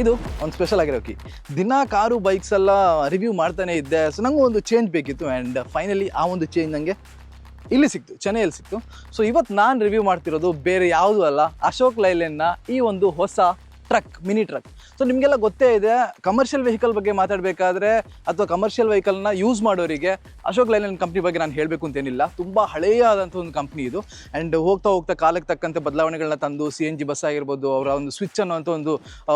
ಇದು ಒಂದು ಸ್ಪೆಷಲ್ ಆಗಿರೋ ಕೀ ದಿನ ಕಾರು ಬೈಕ್ಸ್ ಎಲ್ಲ ರಿವ್ಯೂ ಮಾಡ್ತಾನೆ ಇದ್ದೆ. ಸೊ ನಂಗೆ ಒಂದು ಚೇಂಜ್ ಬೇಕಿತ್ತು ಆ್ಯಂಡ್ ಫೈನಲಿ ಆ ಒಂದು ಚೇಂಜ್ ನನಗೆ ಇಲ್ಲಿ ಸಿಕ್ತು, ಚೆನ್ನೈಯಲ್ಲಿ ಸಿಕ್ತು. ಸೊ ಇವತ್ತು ನಾನು ರಿವ್ಯೂ ಮಾಡ್ತಿರೋದು ಬೇರೆ ಯಾವುದೂ ಅಲ್ಲ, ಅಶೋಕ್ ಲೈಲೆನ್ನ ಈ ಒಂದು ಹೊಸ ಟ್ರಕ್, ಮಿನಿ ಟ್ರಕ್. ಸೊ ನಿಮಗೆಲ್ಲ ಗೊತ್ತೇ ಇದೆ ಕಮರ್ಷಿಯಲ್ ವೆಹಿಕಲ್ ಬಗ್ಗೆ ಮಾತಾಡಬೇಕಾದ್ರೆ ಅಥವಾ ಕಮರ್ಷಿಯಲ್ ವೆಹಿಕಲ್ನ ಯೂಸ್ ಮಾಡೋರಿಗೆ ಅಶೋಕ್ ಲೈಲ್ಯಾಂಡ್ ಕಂಪ್ನಿ ಬಗ್ಗೆ ನಾನು ಹೇಳಬೇಕು ಅಂತೇನಿಲ್ಲ. ತುಂಬ ಹಳೆಯಾದಂಥ ಒಂದು ಕಂಪ್ನಿ ಇದು. ಆ್ಯಂಡ್ ಹೋಗ್ತಾ ಹೋಗ್ತಾ ಕಾಲಕ್ಕೆ ತಕ್ಕಂತೆ ಬದಲಾವಣೆಗಳನ್ನ ತಂದು ಸಿ ಎನ್ ಜಿ ಬಸ್ ಆಗಿರ್ಬೋದು, ಅವರ ಒಂದು ಸ್ವಿಚ್ ಅನ್ನೋಂಥ ಒಂದು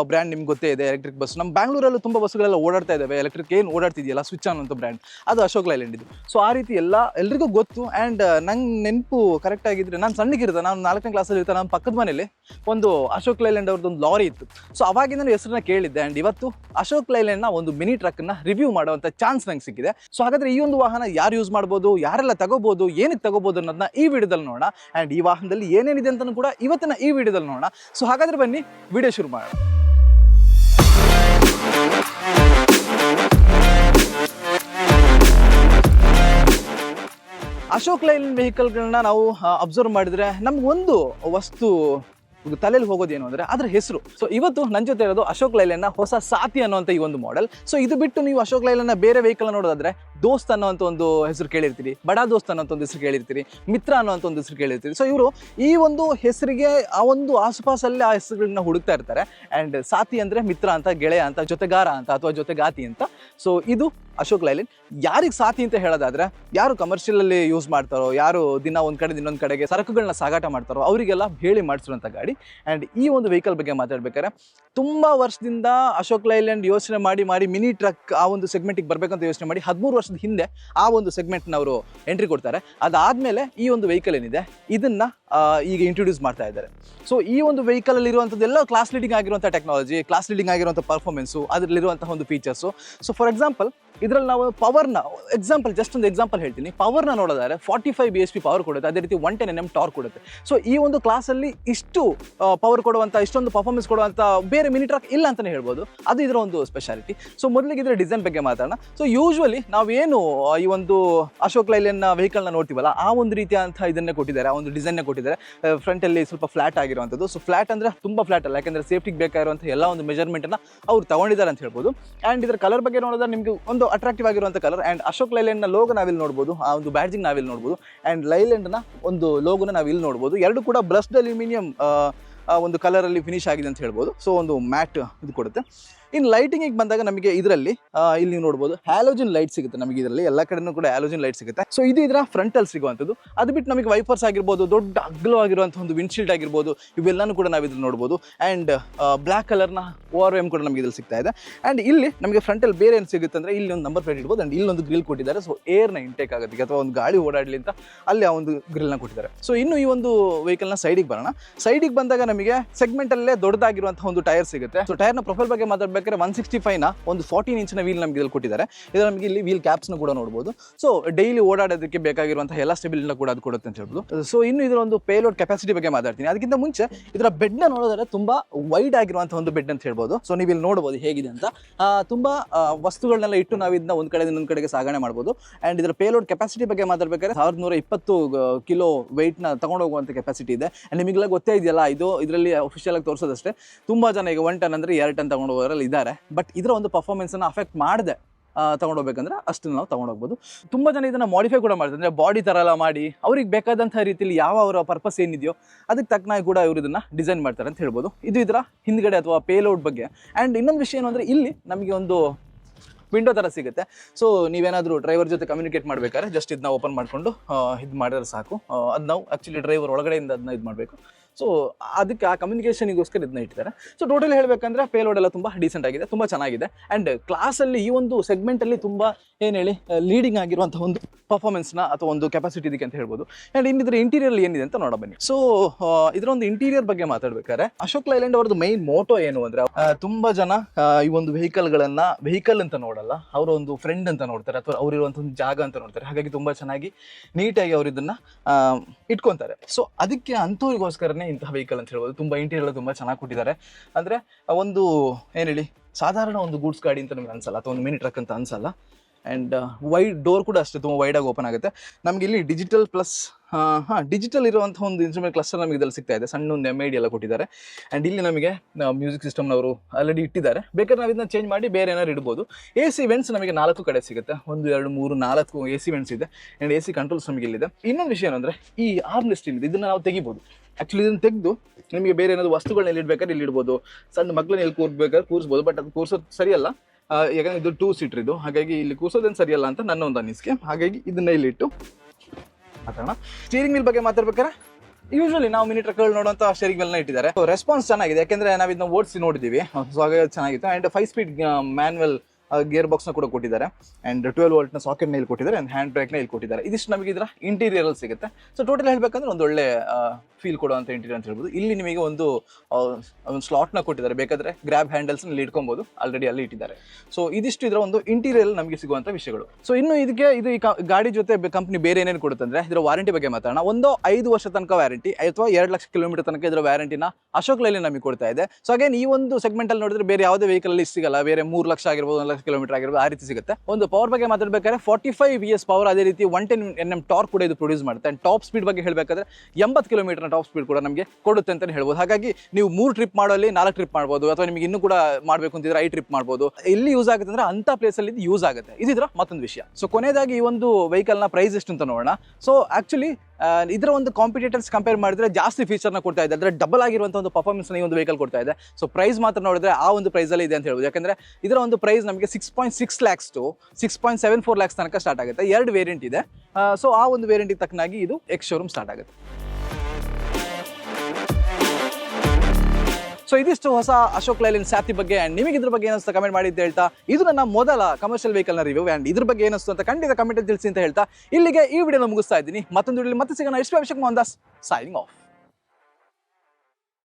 ಬ್ರ್ಯಾಂಡ್ ನಿಮ್ಗೆ ಗೊತ್ತೇ ಇದೆ ಎಲೆಕ್ಟ್ರಿಕ್ ಬಸ್ ನಮ್ಮ ಬ್ಯಾಂಗ್ಳೂರಲ್ಲೂ ತುಂಬ ಬಸ್ಗಳೆಲ್ಲ ಓಡಾಡ್ತಾ ಇದ್ದಾವೆ ಎಲೆಕ್ಟ್ರಿಕ್ ಏನು ಓಡಾಡ್ತಿದೆಯಲ್ಲ ಸ್ವಿಚ್ ಅನ್ನೋಂಥ ಬ್ರ್ಯಾಂಡ್ ಅದು ಅಶೋಕ್ ಲೈಲ್ಯಾಂಡ್ ಇದು. ಸೊ ಆ ರೀತಿ ಎಲ್ಲ ಎಲ್ರಿಗೂ ಗೊತ್ತು. ಆ್ಯಂಡ್ ನಂಗೆ ನೆನಪು ಕರೆಕ್ಟ್ ಆಗಿದ್ರೆ, ನಾನು ಸಣ್ಣಗಿರ್ದೆ, ನಾನು ನಾಲ್ಕನೇ ಕ್ಲಾಸಲ್ಲಿ ಇರ್ತಾ ನಮ್ಮ ಪಕ್ಕದ ಮನೇಲಿ ಒಂದು ಅಶೋಕ್ ಲೈಲ್ಯಾಂಡ್ ಅವ್ರದ್ದು ಒಂದು ಲಾರಿ ಇತ್ತು. ಸೊ ಅವಾಗಿಂದ ಹೆಸರನ್ನ ಕೇಳಿದ್ದೆ ಆ್ಯಂಡ್ ಇವತ್ತು ಅಶೋಕ್ ಲೈಲ್ಯಾಂಡ್ನ ಒಂದು ಮಿನಿ ಟ್ರಕ್ನ ರಿವ್ಯೂ ಮಾಡುವಂಥ ಚಾನ್ಸ್ ನಂಗೆ ಸಿಕ್ಕಿದೆ. ಸೊ ಹಾಗಾದ್ರೆ ಈ ಒಂದು ವಾಹನ ಯಾರು ಯೂಸ್ ಮಾಡ್ಬೋದು, ಯಾರೆಲ್ಲ ತಗೋಬೋದು ಏನಕ್ಕೆ ತಗೋಬೋದು ಅನ್ನೋದನ್ನ ಈ ವಿಡಿಯೋದಲ್ಲಿ ನೋಡೋಣ. ಆ್ಯಂಡ್ ಈ ವಾಹನದಲ್ಲಿ ಏನೇನಿದೆ ಅಂತಲೂ ಕೂಡ ಇವತ್ತಿನ ಈ ವಿಡಿಯೋದಲ್ಲಿ ನೋಡೋಣ. ಸೊ ಹಾಗಾದ್ರೆ ಬನ್ನಿ, ವಿಡಿಯೋ ಶುರು ಮಾಡೋಣ. ಅಶೋಕ್ ಲೈನ್ ವೆಹಿಕಲ್ಗಳನ್ನ ನಾವು ಅಬ್ಸರ್ವ್ ಮಾಡಿದ್ರೆ ನಮ್ಗೊಂದು ವಸ್ತು ತಲೆಯಲ್ಲಿ ಹೋಗೋದೇನು ಅಂದ್ರೆ ಅದ್ರ ಹೆಸರು. ಸೊ ಇವತ್ತು ನನ್ನ ಜೊತೆ ಇರೋದು ಅಶೋಕ್ ಲೈಲನ್ನ ಹೊಸ ಸಾತಿ ಅನ್ನುವಂಥ ಈ ಒಂದು ಮಾಡೆಲ್ ಸೊ ಇದು ಬಿಟ್ಟು ನೀವು ಅಶೋಕ್ ಲೈಲನ್ನ ಬೇರೆ ವೆಹಿಕಲ್ ನೋಡೋದಾದ್ರೆ ದೋಸ್ತ್ ಅನ್ನೋಂಥ ಒಂದು ಹೆಸರು ಕೇಳಿರ್ತೀರಿ, ಬಡ ದೋಸ್ತ್ ಅನ್ನೋಂಥ ಒಂದು ಹೆಸರು ಕೇಳಿರ್ತೀರಿ, ಮಿತ್ರ ಅನ್ನೋಂಥ ಒಂದು ಹೆಸರು ಕೇಳಿರ್ತೀರಿ. ಸೊ ಇವರು ಈ ಒಂದು ಹೆಸರಿಗೆ, ಆ ಒಂದು ಆಸುಪಾಸಲ್ಲೇ ಆ ಹೆಸರುಗಳನ್ನ ಹುಡುಕ್ತಾ ಇರ್ತಾರೆ. ಆ್ಯಂಡ್ ಸಾತಿ ಅಂದರೆ ಮಿತ್ರ ಅಂತ, ಗೆಳೆಯ ಅಂತ, ಜೊತೆಗಾರ ಅಂತ ಅಥವಾ ಜೊತೆಗಾತಿ ಅಂತ. ಸೊ ಇದು ಅಶೋಕ್ ಲೈಲಿನ್. ಯಾರಿಗೆ ಸಾತಿ ಅಂತ ಹೇಳೋದಾದ್ರೆ, ಯಾರು ಕಮರ್ಷಿಯಲಲ್ಲಿ ಯೂಸ್ ಮಾಡ್ತಾರೋ, ಯಾರು ದಿನ ಒಂದು ಕಡೆ ಇನ್ನೊಂದು ಕಡೆಗೆ ಸರಕುಗಳನ್ನ ಸಾಗಾಟ ಮಾಡ್ತಾರೋ, ಅವರಿಗೆಲ್ಲ ಹೇಳಿ ಮಾಡಿಸಿರುವಂಥ ಗಾಡಿ. ಆ್ಯಂಡ್ ಈ ಒಂದು ವೆಹಿಕಲ್ ಬಗ್ಗೆ ಮಾತಾಡ್ಬೇಕಾದ್ರೆ, ತುಂಬ ವರ್ಷದಿಂದ ಅಶೋಕ್ ಲೈಲ್ಯಾಂಡ್ ಯೋಚನೆ ಮಾಡಿ ಮಾಡಿ, ಮಿನಿ ಟ್ರಕ್ ಆ ಒಂದು ಸೆಗ್ಮೆಂಟಿಗೆ ಬರಬೇಕಂತ ಯೋಚನೆ ಮಾಡಿ, ಹದಿಮೂರು ವರ್ಷದ ಹಿಂದೆ ಆ ಒಂದು ಸೆಗ್ಮೆಂಟ್ನ ಅವರು ಎಂಟ್ರಿ ಕೊಡ್ತಾರೆ. ಅದಾದ್ಮೇಲೆ ಈ ಒಂದು ವೆಹಿಕಲ್ ಏನಿದೆ, ಇದನ್ನ ಈಗ ಇಂಟ್ರೊಡ್ಯೂಸ್ ಮಾಡ್ತಾ ಇದ್ದಾರೆ. ಸೊ ಈ ಒಂದು ವೆಹಿಕಲ್ ಅಲ್ಲಿ ಇರುವಂಥದ್ದೆಲ್ಲ ಕ್ಲಾಸ್ ಲೀಡಿಂಗ್ ಆಗಿರುವಂಥ ಟೆಕ್ನಾಲಜಿ ಕ್ಲಾಸ್ ಲೀಡಿಂಗ್ ಆಗಿರುವಂಥ ಪರ್ಫಾರ್ಮೆನ್ಸು ಅದರಲ್ಲಿರುವಂತಹ ಒಂದು ಫೀಚರ್ಸು ಸೊ ಫಾರ್ ಎಕ್ಸಾಂಪಲ್ ಇದರಲ್ಲಿ ನಾವು ಪವರ್ನ ಎಕ್ಸಾಂಪಲ್ ಜಸ್ಟ್ ಒಂದು ಎಕ್ಸಾಂಪಲ್ ಹೇಳ್ತೀನಿ. ಪವರ್ನ ನೋಡೋದಾದ್ರೆ forty five B S P power ಕೊಡುತ್ತೆ. ಅದೇ ರೀತಿ one ten N M torque ಕೊಡುತ್ತೆ. ಸೊ ಈ ಒಂದು ಕ್ಲಾಸಲ್ಲಿ ಇಷ್ಟು ಪವರ್ ಕೊಡುವಂಥ ಇಷ್ಟೊಂದು ಪರ್ಫಾರ್ಮೆನ್ಸ್ ಕೊಡುವಂಥ ಬೇರೆ ಮಿನಿ ಟ್ರಕ್ ಇಲ್ಲ ಅಂತಲೇ ಹೇಳ್ಬೋದು. ಅದು ಇದರ ಒಂದು ಸ್ಪೆಷಾಲಿಟಿ ಸೊ ಮೊದಲಿಗೆ ಇದರ ಡಿಸೈನ್ ಬಗ್ಗೆ ಮಾತಾಡೋಣ. ಸೊ ಯೂಶ್ವಲಿ ನಾವೇನು ಈ ಒಂದು ಅಶೋಕ್ ಲೈಲೆನ್ನ ವೆಹಿಕಲ್ನ ನೋಡ್ತೀವಲ್ಲ, ಆ ಒಂದು ರೀತಿಯಾದಂಥ ಇದನ್ನೇ ಕೊಟ್ಟಿದ್ದಾರೆ, ಆ ಒಂದು ಡಿಸೈನ್ನೇ ಕೊಟ್ಟಿದ್ದಾರೆ. ಫ್ರಂಟಲ್ಲಿ ಸ್ವಲ್ಪ ಫ್ಲಾಟ್ ಆಗಿರುವಂಥದ್ದು. ಸೊ ಫ್ಲಾಟ್ ಅಂದರೆ ತುಂಬ ಫ್ಲಾಟ್ ಅಲ್ಲ. ಯಾಕಂದರೆ ಸೇಫ್ಟಿಗೆ ಬೇಕಾಗಿರುವಂಥ ಎಲ್ಲ ಒಂದು ಮೆಜರ್ಮೆಂಟನ್ನು ಅವ್ರು ತಗೊಂಡಿದ್ದಾರೆ ಅಂತ ಹೇಳ್ಬೋದು. ಆ್ಯಂಡ್ ಇದರ ಕಲರ್ ಬಗ್ಗೆ ನೋಡಿದ್ರೆ ನಿಮಗೆ ಒಂದು ಅಟ್ರಾಕ್ಟಿವ್ ಆಗಿರುವಂಥ ಕಲರ್ ಆ್ಯಂಡ್ ಅಶೋಕ್ ಲೈಲ್ಯಾಂಡ್ನ ಲೋಗೋ ನಾವಿಲ್ಲಿ ನೋಡ್ಬೋದು. ಆ ಒಂದು ಬ್ಯಾಡ್ಜಿಂಗ್ ನಾವಿಲ್ಲಿ ನೋಡ್ಬೋದು. ಆ್ಯಂಡ್ ಲೈಲ್ಯಾಂಡ್ನ ಒಂದು ಲೋಗೋನ ನಾವು ಇಲ್ಲಿ ನೋಡ್ಬೋದು. ಎರಡು ಕೂಡ ಬ್ರಸ್ಡ್ ಅಲ್ಯೂಮಿನಿಯಂ ಒಂದು ಕಲರಲ್ಲಿ ಫಿನಿಶ್ ಆಗಿದೆ ಅಂತ ಹೇಳ್ಬೋದು. ಸೊ ಒಂದು ಮ್ಯಾಟ್ ಇದು ಕೊಡುತ್ತೆ. ಇನ್ನು ಲೈಟಿಂಗಿಗೆ ಬಂದಾಗ ನಮಗೆ ಇದರಲ್ಲಿ ಇಲ್ಲಿ ನೀವು ನೋಡಬಹುದು ಹ್ಯಾಲೋಜಿನ್ ಲೈಟ್ ಸಿಗುತ್ತೆ ನಮಗೆ ಇದರಲ್ಲಿ. ಎಲ್ಲ ಕಡೆನೂ ಕೂಡ ಹ್ಯಾಲೋಜಿನ್ ಲೈಟ್ ಸಿಗುತ್ತೆ. ಸೊ ಇದು ಇದರ ಫ್ರಂಟಲ್ಲಿ ಸಿಗುವಂಥದ್ದು. ಅದು ಬಿಟ್ಟು ನಮಗೆ ವೈಫರ್ಸ್ ಆಗಿರ್ಬೋದು, ದೊಡ್ಡ ಅಗ್ಲವಾಗಿರುವಂಥ ಒಂದು ವಿಂಡ್ಶೀಲ್ಡ್ ಆಗಿರ್ಬೋದು, ಇವೆಲ್ಲನೂ ಕೂಡ ನಾವು ಇದ್ರಲ್ಲಿ ನೋಡಬಹುದು ಅಂಡ್ ಬ್ಲಾಕ್ ಕಲರ್ನ ಓ ಆರ್ ಎಂ ಕೂಡ ನಮಗೆ ಇದ್ರಲ್ಲಿ ಸಿಗ್ತಾ ಇದೆ. ಅಂಡ್ ಇಲ್ಲಿ ನಮಗೆ ಫ್ರಂಟಲ್ಲಿ ಬೇರೆ ಏನು ಸಿಗುತ್ತೆ ಅಂದ್ರೆ, ಇಲ್ಲಿ ಒಂದು ನಂಬರ್ ಪ್ಲೇಟ್ ಇಡ್ಬೋದು ಅಂಡ್ ಇಲ್ಲೊಂದು ಗ್ರಿಲ್ ಕೊಟ್ಟಿದ್ದಾರೆ. ಸೊ ಏರ್ನ ಇಂಟೇಕ್ ಆಗುತ್ತೆ. ಅಥವಾ ಒಂದು ಗಾಳಿ ಓಡಾಡಲಿ ಅಂತ ಅಲ್ಲಿ ಆ ಒಂದು ಗ್ರಿಲ್ನ ಕೊಟ್ಟಿದ್ದಾರೆ. ಸೊ ಇನ್ನು ಈ ಒಂದು ವೆಹಿಕಲ್ನ ಸೈಡಿಗೆ ಬರೋಣ. ಸೈಡಿಗೆ ಬಂದಾಗ ನಮಗೆ ಸೆಗ್ಮೆಂಟಲ್ಲೇ ದೊಡ್ಡದಾಗಿರುವಂತಹ ಒಂದು ಟೈರ್ ಸಿಗುತ್ತೆ. ಸೊ ಟೈರ್ನ ಪ್ರೊಫೈಲ್ ಬಗ್ಗೆ ಮಾತಾಡಬೇಕಾದ್ರೆ ಒನ್ ಸಿಕ್ಸ್ಟಿ ಫೈವ್ನ ಒಂದು ಫಾರ್ಟೀನ್ ಇಂಚಿನ ವೀಲ್ ನಮಗೆ ಇಲ್ಲಿ ಕೊಟ್ಟಿದ್ದಾರೆ. ಇದು ನಮಗೆ ಇಲ್ಲಿ ವೀಲ್ ಕ್ಯಾಪ್ಸ್ನ ಕೂಡ ನೋಡ್ಬೋದು. ಸೊ ಡೈಲಿ ಓಡಾಡೋದಕ್ಕೆ ಬೇಕಾಗಿರುವಂತಹ ಎಲ್ಲ ಸ್ಟೆಬಿಲಿನ ಕೂಡ ಅದು ಕೊಡುತ್ತೆ ಅಂತ ಹೇಳ್ಬೋದು. ಸೊ ಇನ್ನು ಇದರ ಒಂದು ಪೇಲೋಡ್ ಕೆಪಾಸಿಟಿ ಬಗ್ಗೆ ಮಾತಾಡ್ತೀನಿ. ಅದಕ್ಕಿಂತ ಮುಂಚೆ ಇದರ ಬೆಡ್ನ ನೋಡೋದಾದ್ರೆ ತುಂಬಾ ವೈಡ್ ಆಗಿರುವಂತಹ ಒಂದು ಬೆಡ್ ಅಂತ ಹೇಳ್ಬೋದು. ಸೊ ನೀವು ಇಲ್ಲಿ ನೋಡ್ಬೋದು ಹೇಗಿದೆ ಅಂತ. ತುಂಬಾ ವಸ್ತುಗಳನ್ನೆಲ್ಲ ಇಟ್ಟು ನಾವು ಇದನ್ನ ಒಂದ್ ಕಡೆ ಇನ್ನೊಂದ್ ಕಡೆಗೆ ಸಾಗಣೆ ಮಾಡ್ಬೋದು. ಅಂಡ್ ಇದರ ಪೇಲೋಡ್ ಕೆಪಾಸಿಟಿ ಬಗ್ಗೆ ಮಾತಾಡ್ಬೇಕಾದ್ರೆ ಸಾವಿರದ ನೂರ ಇಪ್ಪತ್ತು ಕಿಲೋ ನ ತಗೊಂಡು ಹೋಗುವಂತ ಕೆಪಾಸಿಟಿ ಇದೆ. ನಿಮಗೆಲ್ಲ ಗೊತ್ತೇ ಇದೆಯಲ್ಲ, ಇದು ಇದರಲ್ಲಿ ಅಫಿಷಿಯಲ್ ಆಗಿ ತೋರಿಸೋದಷ್ಟೇ. ತುಂಬಾ ಜನ ಈಗ ಒನ್ ಟನ್ ಅಂದ್ರೆ ಎರಡು ಟನ್ ತಗೊಂಡು ಹೋಗೋರಲ್ಲಿ ಇದ್ದಾರೆ. ಬಟ್ ಇದರ ಒಂದು ಪರ್ಫಾರ್ಮೆನ್ಸ್ ಅನ್ನ ಅಫೆಕ್ಟ್ ಮಾಡದೆ ತಗೊಂಡೋಗ್ಬೇಕಂದ್ರೆ ಅಷ್ಟನ್ನು ನಾವು ತಗೊಂಡೋಗ್ಬೋದು ತುಂಬ ಜನ ಇದನ್ನ ಮಾಡಿಫೈ ಕೂಡ ಮಾಡ್ತಾರೆ. ಅಂದರೆ ಬಾಡಿ ಥರ ಎಲ್ಲ ಮಾಡಿ, ಅವ್ರಿಗೆ ಬೇಕಾದಂಥ ರೀತಿಯಲ್ಲಿ ಯಾವ ಅವರ ಪರ್ಪಸ್ ಏನಿದೆಯೋ, ಅದಕ್ಕೆ ತಕ್ಕನಾಗಿ ಕೂಡ ಇವರು ಇದನ್ನ ಡಿಸೈನ್ ಮಾಡ್ತಾರೆ ಅಂತ ಹೇಳ್ಬೋದು. ಇದು ಇದರ ಹಿಂದ್ಗಡೆ ಅಥವಾ ಪೇಲೋಡ್ ಬಗ್ಗೆ. ಆ್ಯಂಡ್ ಇನ್ನೊಂದು ವಿಷಯ ಏನು ಅಂದರೆ ಇಲ್ಲಿ ನಮಗೆ ಒಂದು ವಿಂಡೋ ಥರ ಸಿಗುತ್ತೆ. ಸೊ ನೀವೇನಾದರೂ ಡ್ರೈವರ್ ಜೊತೆ ಕಮ್ಯುನಿಕೇಟ್ ಮಾಡಬೇಕಾದ್ರೆ ಜಸ್ಟ್ ಇದನ್ನ ಓಪನ್ ಮಾಡಿಕೊಂಡು ಇದು ಮಾಡಿದ್ರೆ ಸಾಕು. ಅದು ನಾವು ಆ್ಯಕ್ಚುಲಿ ಡ್ರೈವರ್ ಒಳಗಡೆಯಿಂದ ಅದನ್ನ ಇದು ಮಾಡಬೇಕು. ಸೊ ಅದಕ್ಕೆ ಆ ಕಮ್ಯುನಿಕೇಷನಿಗೋಸ್ಕರ ಇದನ್ನ ಇಟ್ಟಿದ್ದಾರೆ. ಸೊ ಟೋಟಲಿ ಹೇಳಬೇಕಂದ್ರೆ ಪೇಲೋಡ್ ಎಲ್ಲ ತುಂಬ ಡೀಸೆಂಟ್ ಆಗಿದೆ, ತುಂಬ ಚೆನ್ನಾಗಿದೆ. ಆ್ಯಂಡ್ ಕ್ಲಾಸಲ್ಲಿ ಈ ಒಂದು ಸೆಗ್ಮೆಂಟಲ್ಲಿ ತುಂಬ, ಏನು ಹೇಳಿ ಲೀಡಿಂಗ್ ಆಗಿರುವಂಥ ಒಂದು ಪರ್ಫಾರ್ಮೆನ್ಸ್ನ ಅಥವಾ ಒಂದು ಕೆಪಾಸಿಟಿ ಇದಕ್ಕೆ ಅಂತ ಹೇಳ್ಬೋದು. ಆ್ಯಂಡ್ ಇನ್ನಿದ್ರೆ ಇಂಟೀರಿಯರ್ ಏನಿದೆ ಅಂತ ನೋಡ ಬನ್ನಿ. ಸೊ ಇದರ ಒಂದು ಇಂಟೀರಿಯರ್ ಬಗ್ಗೆ ಮಾತಾಡ್ಬೇಕಾದ್ರೆ, ಅಶೋಕ್ ಲೈಲ್ಯಾಂಡ್ ಅವ್ರದ್ದು ಮೈನ್ ಮೋಟೋ ಏನು ಅಂದ್ರೆ ತುಂಬ ಜನ ಈ ಒಂದು ವೆಹಿಕಲ್ಗಳನ್ನ ವೆಹಿಕಲ್ ಅಂತ ನೋಡಲ್ಲ, ಅವರ ಒಂದು ಫ್ರೆಂಡ್ ಅಂತ ನೋಡ್ತಾರೆ ಅಥವಾ ಅವರಿರುವಂಥ ಒಂದು ಜಾಗ ಅಂತ ನೋಡ್ತಾರೆ. ಹಾಗಾಗಿ ತುಂಬಾ ಚೆನ್ನಾಗಿ ನೀಟಾಗಿ ಅವ್ರು ಇದನ್ನ ಇಟ್ಕೊಂತಾರೆ. ಸೊ ಅದಕ್ಕೆ ಅಂಥವ್ರಿಗೋಸ್ಕರನೇ ಇಂತಹ ವೆಹಿಕಲ್ ಅಂತ ಹೇಳ್ಬೋದು. ತುಂಬ ಇಂಟೀರಿಯರ್ ತುಂಬ ಚೆನ್ನಾಗಿ ಕೊಟ್ಟಿದ್ದಾರೆ. ಅಂದರೆ ಒಂದು, ಏನು ಹೇಳಿ, ಸಾಧಾರಣ ಒಂದು ಗೂಡ್ಸ್ ಗಾಡಿ ಅಂತ ನಮ್ಗೆ ಅನ್ಸಲ್ಲ, ಅಥವಾ ಒಂದು ಮಿನಿ ಟ್ರಕ್ ಅಂತ ಅನ್ಸಲ್ಲ. ಆ್ಯಂಡ್ ವೈಡ್ ಡೋರ್ ಕೂಡ ಅಷ್ಟೇ ತುಂಬ ವೈಡಾಗಿ ಓಪನ್ ಆಗುತ್ತೆ. ನಮಗೆ ಇಲ್ಲಿ ಡಿಜಿಟಲ್ ಪ್ಲಸ್ ಹಾಂ ಡಿಜಿಟಲ್ ಇರುವಂಥ ಒಂದು ಇನ್ಸ್ಟ್ರೂಮೆಂಟ್ ಕ್ಲಸ್ಟರ್ ನಮಗೆ ಇದರಲ್ಲಿ ಸಿಗ್ತಾ ಇದೆ. ಸಣ್ಣ ಒಂದು ಎಂ ಐ ಡಿ ಎಲ್ಲ ಕೊಟ್ಟಿದ್ದಾರೆ. ಆ್ಯಂಡ್ ಇಲ್ಲಿ ನಮಗೆ ಮ್ಯೂಸಿಕ್ ಸಿಸ್ಟಮ್ನವರು ಆಲ್ರೆಡಿ ಇಟ್ಟಿದ್ದಾರೆ. ಬೇಕಾದ್ರೆ ನಾವು ಇದನ್ನ ಚೇಂಜ್ ಮಾಡಿ ಬೇರೆ ಏನಾದ್ರು ಇಡ್ಬೋದು. ಎ ಸಿ ವೆಂಟ್ಸ್ ನಮಗೆ ನಾಲ್ಕು ಕಡೆ ಸಿಗುತ್ತೆ. ಒಂದು, ಎರಡು, ಮೂರು, ನಾಲ್ಕು ಎ ಸಿ ವೆಂಟ್ಸ್ ಇದೆ. ಆ್ಯಂಡ್ ಎ ಸಿ ಕಂಟ್ರೋಲ್ಸ್ ನಮಗೆ ಇಲ್ಲಿದೆ. ಇನ್ನೊಂದು ವಿಷಯ ಏನಂದರೆ, ಈ ಆರ್ಮ್ ಲಿಸ್ಟ್ ಏನಿದೆ, ಇದನ್ನು ನಾವು ತೆಗಿಬೋದು. ಆ್ಯಕ್ಚುಲಿ ಇದನ್ನು ತೆಗೆದು ನಿಮಗೆ ಬೇರೆ ಏನಾದರೂ ವಸ್ತುಗಳನ್ನ ಇಲ್ಲಿ ಇಡ್ಬೇಕಾದ್ರೆ ಇಲ್ಲಿ ಇಡ್ಬೋದು. ಸಣ್ಣ ಮಕ್ಕಳನ್ನ ಎಲ್ಲಿ ಕೂರ್ಬೇಕಾದ್ರೆ ಕೂರಿಸ್ಬೋದು. ಬಟ್ ಅದು ಕೂರ್ಸೋದು ಸರಿಯಲ್ಲ. ಯಾಕಂದ್ರೆ ಇದು ಟೂ ಸೀಟರ್ ಇದು. ಹಾಗಾಗಿ ಇಲ್ಲಿ ಕೂರ್ಸೋದೇನು ಸರಿಯಲ್ಲ ಅಂತ ನನ್ನ ಒಂದು ಅನಿಸಿಕೆ. ಹಾಗಾಗಿ ಇದನ್ನ ಇಲ್ಲಿಟ್ಟು ಮಾತಾಡೋಣ. ಸ್ಟೀರಿಂಗ್ ಮಿಲ್ ಬಗ್ಗೆ ಮಾತಾಡ್ಬೇಕಾರೆ ಯೂಶಲಿ ನಾವು ಮಿನಿ ಟ್ರಕ್ಗಳು ನೋಡುವಂಥ ಸ್ಟೇರಿಂಗ್ ವೀಲ್ನ ಇಟ್ಟಿದ್ದಾರೆ. ರೆಸ್ಪಾನ್ಸ್ ಚೆನ್ನಾಗಿದೆ. ಯಾಕೆಂದ್ರೆ ನಾವು ಇದನ್ನ ಓಡಿಸಿ ನೋಡಿದೀವಿ. ಸೊ ಹಾಗಾಗಿ ಚೆನ್ನಾಗಿತ್ತು. ಆ್ಯಂಡ್ ಫೈವ್ ಸ್ಪೀಡ್ ಮ್ಯಾನ್ಯಲ್ ಗೇರ್ನ ಕೂಡ ಕೊಟ್ಟಿದ್ದಾರೆ. ಅಂಡ್ ಟ್ವೆಲ್ ಸಾಕೆಟ್ ಸಾಕೆಟ್ನ ಇಲ್ಲಿ ಕೊಟ್ಟಿದ್ದಾರೆ ಅಂಡ್ ಹ್ಯಾಂಡ್ನ ಇಲ್ಲಿ ಕೊಟ್ಟಿದ್ದಾರೆ. ಇದಿಷ್ಟು ನಮಗೆ ಇದರ ಇಂಟೀರಿಯರಲ್ಲಿ ಸಿಗುತ್ತೆ. ಸೊ ಟೋಟಲ್ ಹೇಳ್ಬೇಕಂದ್ರೆ ಒಂದು ಒಳ್ಳೆ ಫೀಲ್ ಕೊಡುವಂತ ಇಂಟೀರಿಯರ್ ಅಂತ ಹೇಳ್ಬೋದು. ಇಲ್ಲಿ ನಿಮಗೆ ಒಂದು ಒಂದು ಸ್ಲಾಟ್ನ ಕೊಟ್ಟಿದ್ದಾರೆ. ಬೇಕಾದ್ರೆ ಗ್ರಾಬ್ ಹ್ಯಾಂಡಲ್ಸ್ನಲ್ಲಿ ಇಟ್ಕೊಬಹುದು ಆಲ್ರೆಡಿ ಅಲ್ಲಿ ಇಟ್ಟಿದ್ದಾರೆ. ಸೊ ಇದಿಷ್ಟು ಇದರ ಒಂದು ಇಂಟೀರಿಯರ್ ನಮಗೆ ಸಿಗುವಂತ ವಿಷಯಗಳು. ಸೊ ಇನ್ನು ಇದಕ್ಕೆ ಇದು ಈ ಗಾಡಿ ಜೊತೆ ಕಂಪ್ನಿ ಬೇರೆ ಏನೇನು ಕೊಡುತ್ತೆ ಅಂದ್ರೆ, ಇದರ ವಾರಂಟಿ ಬಗ್ಗೆ ಮಾತಾಡೋಣ. ಒಂದು ಐದು ವರ್ಷ ತನಕ ವ್ಯಾರಂಟಿ ಅಥವಾ ಎರಡು ಲಕ್ಷ ಕಿಲೋಮೀಟರ್ ತನಕ ಇದರ ವ್ಯಾರಂಟಿನ ಅಶೋಕ್ ಲೈಲಿ ನಮಗೆ ಕೊಡ್ತಾ ಇದೆ. ಸೊ ಅಗೇನ್ ಈ ಒಂದು ಸೆಗ್ಮೆಂಟ್ ಅಲ್ಲಿ ನೋಡಿದ್ರೆ ಬೇರೆ ಯಾವುದೇ ವೆಹಿಕಲ್ ಅಲ್ಲಿ ಸಿಗಲ್ಲ. ಬೇರೆ ಮೂರು ಲಕ್ಷ ಆಗಿರ್ಬೋದು, ಒಂದು ಕಿಲೋಮೀಟರ್ ಆಗಿರ್ಬೋದು, ಆ ರೀತಿ ಸಿಗುತ್ತೆ. ಒಂದು ಪವರ್ ಬಗ್ಗೆ ಮಾತಾಡಬೇಕಾದ್ರೆ forty five V S power ಅದೇ ರೀತಿ one ten N M torque ಕೂಡ ಇದು ಪ್ರೊಡ್ಯೂಸ್ ಮಾಡುತ್ತೆ. ಅಂಡ್ ಟಾಪ್ ಸ್ಪೀಡ್ ಬಗ್ಗೆ ಹೇಳಬೇಕಾದ್ರೆ ಎಂಬತ್ತು ಕಿಲೋಮೀಟರ್ ಟಾಪ್ ಸ್ಪೀಡ್ ಕೂಡ ನಮಗೆ ಕೊಡುತ್ತೆ ಅಂತಲೇ ಹೇಳ್ಬೋದು. ಹಾಗಾಗಿ ನೀವು ಮೂರು ಟ್ರಿಪ್ ಮಾಡೋಲ್ಲಿ ನಾಲ್ಕು ಟ್ರಿಪ್ ಮಾಡ್ಬೋದು, ಅಥವಾ ನಿಮಗೆ ಇನ್ನೂ ಕೂಡ ಮಾಡಬೇಕು ಅಂತಿದ್ರೆ ಐ ಟ್ರಿಪ್ ಮಾಡ್ಬೋದು. ಎಲ್ಲಿ ಯೂಸ್ ಆಗುತ್ತೆ ಅಂದರೆ ಅಂಥ ಪ್ಲೇಸಲ್ಲಿ ಇದು ಯೂಸ್ ಆಗುತ್ತೆ. ಇದಿದ್ರ ಮತ್ತೊಂದು ವಿಷಯ. ಸೊ ಕೊನೆಯದಾಗಿ ಈ ಒಂದು ವೆಹಿಕಲ್ನ ಪ್ರೈಸ್ ಎಷ್ಟು ಅಂತ ನೋಡೋಣ. ಸೊ ಆಕ್ಚುಲಿ ಇದರ ಒಂದು ಕಾಂಪಿಟೇಟರ್ಸ್ ಕಂಪೇರ್ ಮಾಡಿದ್ರೆ ಜಾಸ್ತಿ ಫೀಚರ್ನ ಕೊಡ್ತಾ ಇದೆ. ಅಂದರೆ ಡಬಲ್ ಆಗಿರುವಂಥ ಒಂದು ಪರ್ಫಾರ್ಮೆನ್ಸ್ ಈ ಒಂದು ವೆಹಿಕಲ್ ಕೊಡ್ತಾ ಇದೆ. ಸೊ ಪ್ರೈಸ್ ಮಾತ್ರ ನೋಡಿದ್ರೆ ಆ ಒಂದು ಪ್ರೈಸಲ್ಲಿ ಇದೆ ಅಂತ ಹೇಳ್ಬೋದು. ಯಾಕಂದ್ರೆ ಇದರ ಒಂದು ಪ್ರೈಸ್ ನಮಗೆ six point six lakhs to six point seven four lakhs ತನಕ ಸ್ಟಾರ್ಟ್ ಆಗುತ್ತೆ. ಎರಡು ವೇರಿಯಂಟ್ ಇದೆ. ಸೊ ಆ ಒಂದು ವೇರಿಯಂಟಿಗೆ ತಕ್ಕನಾಗಿ ಇದು ಎಕ್ಸ್ ಶೋರೂಮ್ ಸ್ಟಾರ್ಟ್ ಆಗುತ್ತೆ. ಸೊ ಇದಿಷ್ಟು ಹೊಸ ಅಶೋಕ್ ಲೈಲಿನ್ ಸ್ಯಾತಿ ಬಗ್ಗೆ ಆ್ಯಂಡ್ ನಿಮಗೆ ಇದ್ರ ಬಗ್ಗೆ ಏನಿಸ್ತಾ ಕಮೆಂಟ್ ಮಾಡಿ ಅಂತ ಹೇಳ್ತಾ, ಇದು ನನ್ನ ಮೊದಲ ಕಮರ್ಷಿಯಲ್ ವೆಹಿಕಲ್ನ ರಿವ್ಯೂ ಆ್ಯಂಡ್ ಇದ್ರ ಬಗ್ಗೆ ಏನಿಸ್ತು ಅಂತ ಖಂಡಿತ ಕಮೆಂಟ್ ತಿಳಿಸಿ ಅಂತ ಹೇಳ್ತಾ, ಇಲ್ಲಿಗೆ ಈ ವಿಡಿಯೋನ ಮುಗಿಸ್ತಾ ಇದ್ದೀನಿ. ಮತ್ತೊಂದು ವಿಡಿಯೋ ಮತ್ತೆ ಸಿಗೋಣ. ಎಷ್ಟು ಅಭಿಷೇಕ್ ಮೋಹನ್ ದಾಸ್ ಸೈನಿಂಗ್ ಆಫ್